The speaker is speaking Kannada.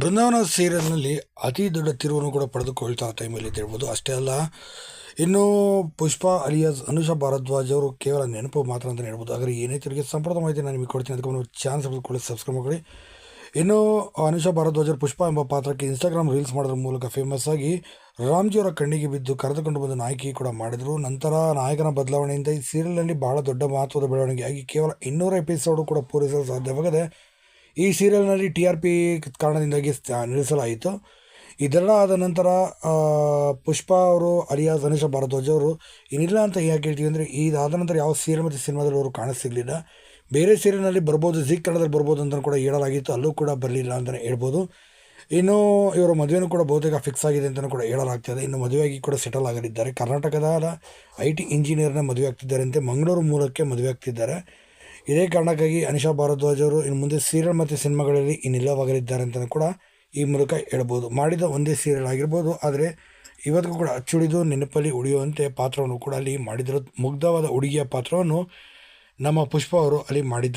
ಬೃಂದಾವನ ಸೀರಿಯಲ್ನಲ್ಲಿ ಅತಿ ದೊಡ್ಡ ತಿರುವನ್ನು ಕೂಡ ಪಡೆದುಕೊಳ್ತಾ ಟೈಮಲ್ಲಿ ತಿಳ್ಬೋದು ಅಷ್ಟೇ ಅಲ್ಲ, ಇನ್ನು ಪುಷ್ಪ ಅಲಿಯಾಸ್ ಅನುಷಾ ಭಾರದ್ವಾಜ್ ಅವರು ಕೇವಲ ನೆನಪು ಮಾತ್ರ ಅಂತ ಹೇಳ್ಬೋದು. ಆದರೆ ಏನೇ ತಿರುಗಿ ಸಂಪೂರ್ಣ ಮಾಹಿತಿ ನಾನು ನಿಮಗೆ ಕೊಡ್ತೀನಿ. ಅದಕ್ಕೆ ಒಂದು ಚಾನ್ಸ್ ಪಡೆದುಕೊಳ್ಳಿ ಸಬ್ಸ್ಕ್ರೈಬ್ ಮಾಡಿ ಇನ್ನು ಅನುಷಾ ಭಾರದ್ವಾಜ್ ಅವರು ಪುಷ್ಪ ಎಂಬ ಪಾತ್ರಕ್ಕೆ ಇನ್ಸ್ಟಾಗ್ರಾಮ್ ರೀಲ್ಸ್ ಮಾಡೋದ್ರ ಮೂಲಕ ಫೇಮಸ್ ಆಗಿ ರಾಮ್ಜಿ ಅವರ ಕಣ್ಣಿಗೆ ಬಿದ್ದು ಕರೆದುಕೊಂಡು ಬಂದು ನಾಯಕಿ ಕೂಡ ಮಾಡಿದರು. ನಂತರ ನಾಯಕನ ಬದಲಾವಣೆಯಿಂದ ಈ ಸೀರಿಯಲ್ನಲ್ಲಿ ಬಹಳ ದೊಡ್ಡ ಮಹತ್ವದ ಬೆಳವಣಿಗೆಯಾಗಿ ಕೇವಲ ಇನ್ನೂರು ಎಪಿಸೋಡು ಕೂಡ ಪೂರೈಸಲು ಸಾಧ್ಯವಾಗದೆ ಈ ಸೀರಿಯಲ್ನಲ್ಲಿ ಟಿ ಆರ್ ಪಿ ಕಾರಣದಿಂದಾಗಿ ನಿಲ್ಲಿಸಲಾಯಿತು. ಇದೆಲ್ಲ ಆದ ನಂತರ ಪುಷ್ಪ ಅವರು, ಅಲಿಯಾಸ್ ಧನುಷ ಭಾರದ್ವಾಜ್ ಅವರು, ಏನಿಲ್ಲ ಅಂತ ಯಾಕೆ ಹೇಳ್ತೀವಿ ಅಂದರೆ ಇದಾದ ನಂತರ ಯಾವ ಸೀರಿಯಲ್ ಮತ್ತು ಸಿನಿಮಾದಲ್ಲಿ ಅವರು ಕಾಣಿಸ್ತಿರ್ಲಿಲ್ಲ. ಬೇರೆ ಸೀರಿಯಲ್ನಲ್ಲಿ ಬರ್ಬೋದು ಜಿ ಕನ್ನಡದಲ್ಲಿ ಬರ್ಬೋದು ಅಂತ ಕೂಡ ಹೇಳಲಾಗಿತ್ತು, ಅಲ್ಲೂ ಕೂಡ ಬರಲಿಲ್ಲ ಅಂತಲೇ ಹೇಳ್ಬೋದು. ಇನ್ನು ಇವರು ಮದುವೆನೂ ಕೂಡ ಬಹುತೇಕ ಫಿಕ್ಸ್ ಆಗಿದೆ ಅಂತಲೂ ಕೂಡ ಹೇಳಲಾಗ್ತದೆ. ಇನ್ನು ಮದುವೆಯಾಗಿ ಕೂಡ ಸೆಟಲ್ ಆಗಲಿದ್ದಾರೆ. ಕರ್ನಾಟಕದ ಐ ಟಿ ಇಂಜಿನಿಯರ್ನ ಮದುವೆ ಆಗ್ತಿದ್ದಾರೆ ಅಂತೆ, ಮಂಗಳೂರು ಮೂಲಕ್ಕೆ ಮದುವೆ ಆಗ್ತಿದ್ದಾರೆ. ಇದೇ ಕಾರಣಕ್ಕಾಗಿ ಅನಿಶಾ ಭಾರದ್ವಾಜ್ ಅವರು ಇನ್ನು ಮುಂದೆ ಸೀರಿಯಲ್ ಮತ್ತು ಸಿನಿಮಾಗಳಲ್ಲಿ ಇನ್ನಿಲ್ಲವಾಗಲಿದ್ದಾರೆ ಅಂತಲೂ ಕೂಡ ಈ ಮೂಲಕ ಹೇಳ್ಬೋದು. ಮಾಡಿದ ಒಂದೇ ಸೀರಿಯಲ್ ಆಗಿರ್ಬೋದು, ಆದರೆ ಇವತ್ತಿಗೂ ಕೂಡ ಅಚ್ಚುಳಿದು ನೆನಪಲ್ಲಿ ಉಳಿಯುವಂತೆ ಪಾತ್ರವನ್ನು ಕೂಡ ಅಲ್ಲಿ ಮಾಡಿದ್ರು. ಮುಗ್ಧವಾದ ಹುಡುಗಿಯ ಪಾತ್ರವನ್ನು ನಮ್ಮ ಪುಷ್ಪ ಅವರು ಅಲ್ಲಿ ಮಾಡಿದ್ರು.